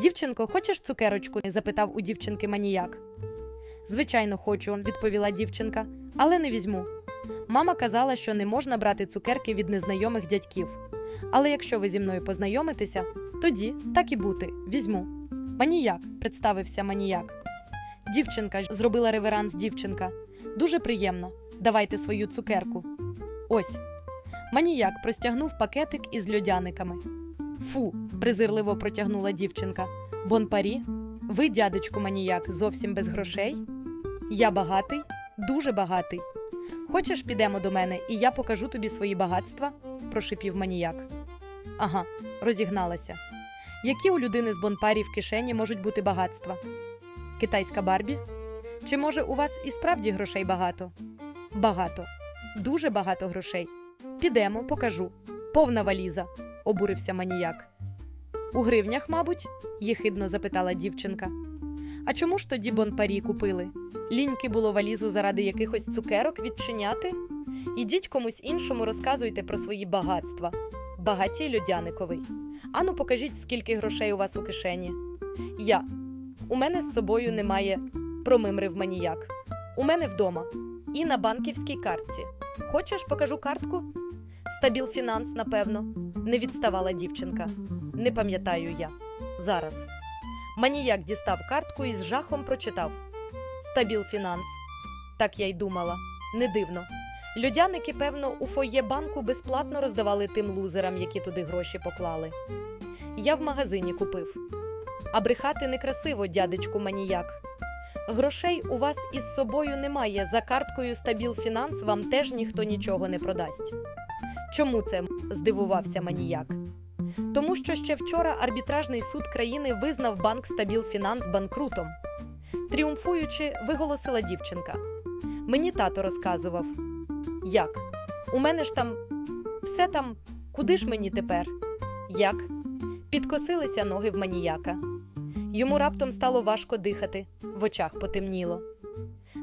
Дівчинко, хочеш цукерочку? запитав у дівчинки маніяк. Звичайно, хочу, відповіла дівчинка, але не візьму. Мама казала, що не можна брати цукерки від незнайомих дядьків. Але якщо ви зі мною познайомитеся, тоді так і бути, візьму. Маніяк, представився маніяк. Дівчинка зробила реверанс дівчинка. Дуже приємно. Давайте свою цукерку. Ось. Маніяк простягнув пакетик із льодяниками. Фу, презирливо протягнула дівчинка. Бонпарі, ви, дядечку маніяк, зовсім без грошей? Я багатий, дуже багатий. Хочеш, підемо до мене, і я покажу тобі свої багатства? прошипів маніяк. Ага, розігналася. Які у людини з бонпарі в кишені можуть бути багатства? Китайська Барбі? Чи може у вас і справді грошей багато? Багато, дуже багато грошей. Підемо, покажу. Повна валіза, обурився маніяк. У гривнях, мабуть? їхидно запитала дівчинка. А чому ж тоді бонпарі купили? Ліньки було валізу заради якихось цукерок відчиняти? Ідіть комусь іншому розказуйте про свої багатства. Багатій льодяниковий. Ану, покажіть, скільки грошей у вас у кишені. Я. У мене з собою немає, промимрив маніяк. У мене вдома. І на банківській картці. Хочеш, покажу картку? Стабіл фінанс, напевно, не відставала дівчинка. Не пам'ятаю я. Зараз. Маніяк дістав картку і з жахом прочитав: Стабіл фінанс. Так я й думала. Не дивно. Льодяники, певно, у фоє банку безплатно роздавали тим лузерам, які туди гроші поклали. Я в магазині купив. А брехати некрасиво, дядечку маніяк. Грошей у вас із собою немає. За карткою Стабіл Фінанс вам теж ніхто нічого не продасть. Чому це? здивувався маніяк. Тому що ще вчора арбітражний суд країни визнав банк Стабіл Фінанс банкрутом. Тріумфуючи, виголосила дівчинка. Мені тато розказував. Як? У мене ж там все там, куди ж мені тепер? Як? Підкосилися ноги в маніяка. Йому раптом стало важко дихати, в очах потемніло.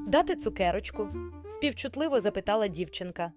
Дати цукерочку? співчутливо запитала дівчинка.